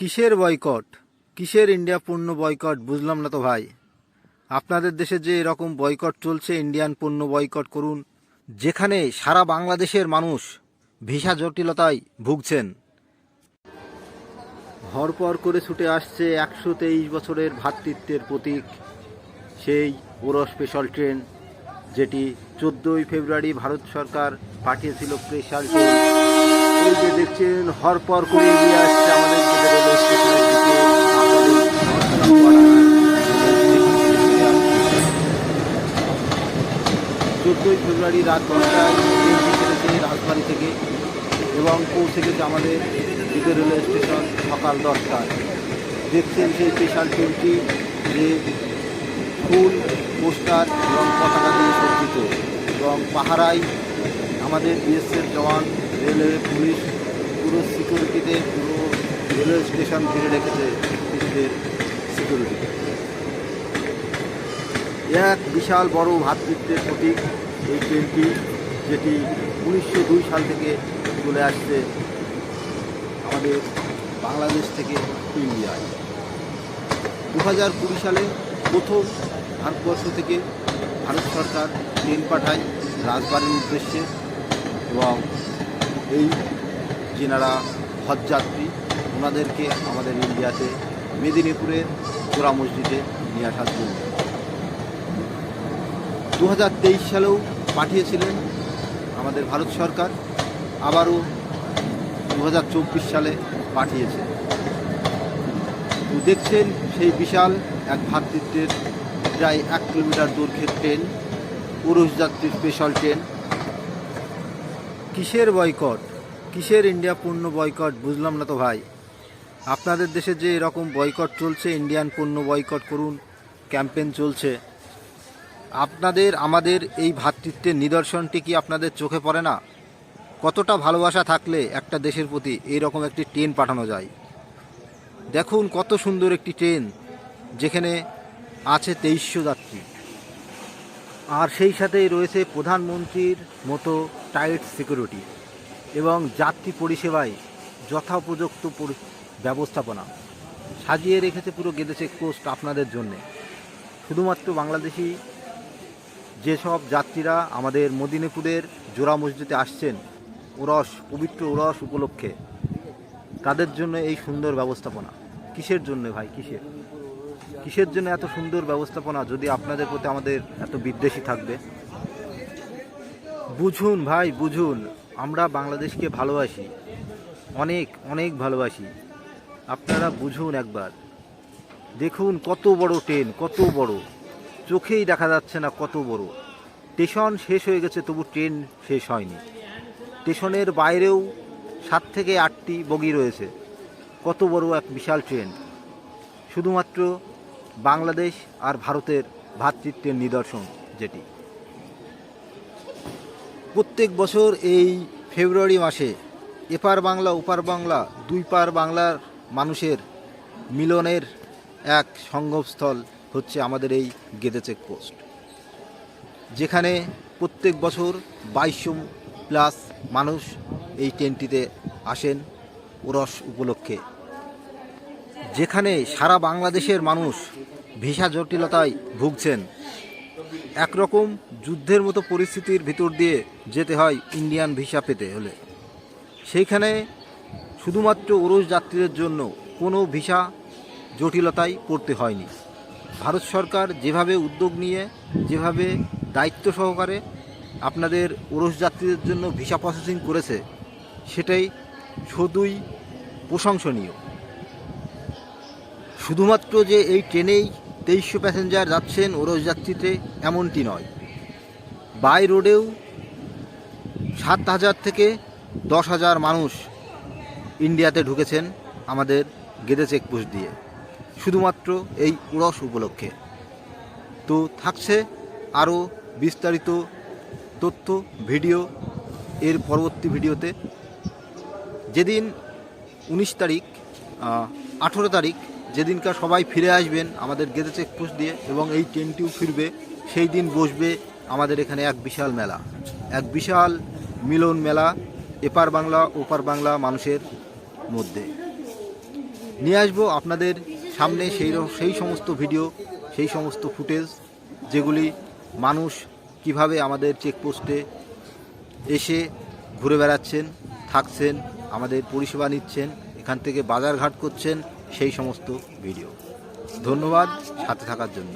কিসের বয়কট? কিসের ইন্ডিয়া পণ্য বয়কট? বুঝলাম না তো ভাই। আপনাদের দেশে যে এরকম বয়কট চলছে ইন্ডিয়ান পণ্য বয়কট করুন। যেখানে সারা বাংলাদেশের মানুষ ভিসা জটিলতায় ভুগছেন। হরপর করে ছুটে আসছে একশো তেইশ বছরের ভ্রাতৃত্বের প্রতীক, সেই ওরো স্পেশাল ট্রেন যেটি চোদ্দোই ফেব্রুয়ারি ভারত সরকার পাঠিয়েছিল স্পেশাল ট্রেন এই যে দেখছেন হরপর করে এগিয়ে আসছে আমাদের রেলওয়ে চোদ্দোই ফেব্রুয়ারি রাত দশটায় ট্রেনটি রাজবাড়ি থেকে এবং পৌঁছে গেছে আমাদের দিকে রেলওয়ে স্টেশন সকাল দশটায়। দেখছেন সেই স্পেশাল ট্রেনটি যে ফুল, পোস্টার এবং পতাকা দিয়ে সজ্জিত। এবং পাহারায় আমাদের বিএসএফ জওয়ান রেলওয়ে পুলিশ পুরো সিকিউরিটিতে পুরো রেলওয়ে স্টেশন ঘিরে রেখেছে পুলিশদের সিকিউরিটিতে এক বিশাল বড় ভাতৃত্বের প্রতীক এই ট্রেনটি, যেটি উনিশশো দুই সাল থেকে চলে আসছে আমাদের বাংলাদেশ থেকে ইন্ডিয়ায়। দু হাজার কুড়ি সালে প্রথম ভারতবর্ষ থেকে ভারত সরকার ট্রেন পাঠায় রাজবাড়ির উদ্দেশ্যে এবং এই যেনারা হজযাত্রী, ওনাদেরকে আমাদের ইন্ডিয়াতে মেদিনীপুরের জোড়া মসজিদে নিয়ে আসার জন্য। দু হাজার তেইশ সালেও পাঠিয়েছিলেন আমাদের ভারত সরকার, আবারও দু হাজার চব্বিশ সালে পাঠিয়েছে। দেখছেন, সেই বিশাল এক ভাতৃত্বের প্রায় এক কিলোমিটার দৈর্ঘ্যের ট্রেন পুরুষ যাত্রী স্পেশাল ট্রেন কিসের বয়কট? কিসের ইন্ডিয়া পণ্য বয়কট? বুঝলাম না তো ভাই। আপনাদের দেশে যে এরকম বয়কট চলছে ইন্ডিয়ান পণ্য বয়কট করুন ক্যাম্পেন চলছে। আপনাদের, আমাদের এই ভ্রাতৃত্বের নিদর্শনটি কি আপনাদের চোখে পড়ে না? কতটা ভালোবাসা থাকলে একটা দেশের প্রতি এই রকম একটি ট্রেন পাঠানো যায়? দেখুন কত সুন্দর একটি ট্রেন, যেখানে আছে তেইশশো যাত্রী। আর সেই সাথেই রয়েছে প্রধানমন্ত্রীর মতো টাইট সিকিউরিটি এবং যাত্রী পরিষেবায় যথোপযুক্ত ব্যবস্থাপনা। সাজিয়ে রেখেছে পুরো গেদে কোস্ট আপনাদের জন্যে। শুধুমাত্র বাংলাদেশি যেসব যাত্রীরা আমাদের মদিনীপুরের জোড়া মসজিদে আসছেন, ওরস, পবিত্র ওরস উপলক্ষে, তাদের জন্য এই সুন্দর ব্যবস্থাপনা। কিসের জন্য ভাই, কিসের? কিসের জন্য এত সুন্দর ব্যবস্থাপনা যদি আপনাদের প্রতি আমাদের এত বিদ্বেষী থাকবে? বুঝুন ভাই, বুঝুন। আমরা বাংলাদেশকে ভালোবাসি। অনেক অনেক ভালোবাসি। আপনারা বুঝুন একবার। দেখুন কত বড় ট্রেন, কত বড়। চোখেই দেখা যাচ্ছে না কত বড়। স্টেশন শেষ হয়ে গেছে, তবু ট্রেন শেষ হয়নি। স্টেশনের বাইরেও সাত থেকে আটটি বগি রয়েছে। কত বড় এক বিশাল ট্রেন। শুধুমাত্র বাংলাদেশ আর ভারতের ভ্রাতৃত্বের নিদর্শন যেটি। প্রত্যেক বছর এই ফেব্রুয়ারি মাসে এপার বাংলা, ওপার বাংলা, দুই পার বাংলার মানুষের মিলনের এক সঙ্গমস্থল হচ্ছে আমাদের এই গেদে চেকপোস্ট যেখানে প্রত্যেক বছর বাইশশো প্লাস মানুষ এই ট্রেনটিতে আসেন, ওরস উপলক্ষে। যেখানে সারা বাংলাদেশের মানুষ ভিসা জটিলতায় ভুগছেন। একরকম যুদ্ধের মতো পরিস্থিতির ভিতর দিয়ে যেতে হয় ইন্ডিয়ান ভিসা পেতে হলে। সেইখানে শুধুমাত্র ওরস যাত্রীদের জন্য কোনো ভিসা জটিলতায় পড়তে হয়নি। ভারত সরকার যেভাবে উদ্যোগ নিয়ে, যেভাবে দায়িত্ব সহকারে আপনাদের ওরস যাত্রীদের জন্য ভিসা প্রসেসিং করেছে, সেটাই শুধুই প্রশংসনীয়। শুধুমাত্র যে এই ট্রেনেই তেইশশো প্যাসেঞ্জার যাচ্ছেন ওরস যাত্রীতে, এমনটি নয়। বাই রোডেও সাত হাজার থেকে দশ হাজার মানুষ ইন্ডিয়াতে ঢুকেছেন আমাদের গেদে চেকপোস্ট দিয়ে। শুধুমাত্র এই উড়স উপলক্ষে। তো থাকছে আরও বিস্তারিত তথ্য, ভিডিও এর পরবর্তী ভিডিওতে। যেদিন উনিশ তারিখ আঠেরো তারিখ যেদিনকার সবাই ফিরে আসবেন আমাদের গেদে চেকপোস্ট দিয়ে এবং এই ট্রেনটিও ফিরবে, সেই দিন বসবে আমাদের এখানে এক বিশাল মেলা। এক বিশাল মিলন মেলা, এপার বাংলা, ওপার বাংলা মানুষের মধ্যে। নিয়ে আসব আপনাদের সামনে সেই সেই সমস্ত ভিডিও সেই সমস্ত ফুটেজ যেগুলি মানুষ কীভাবে আমাদের চেকপোস্টে এসে ঘুরে বেড়াচ্ছেন, থাকছেন, আমাদের পরিষেবা নিচ্ছেন, এখান থেকে বাজারঘাট করছেন সেই সমস্ত ভিডিও। ধন্যবাদ সাথে থাকার জন্য।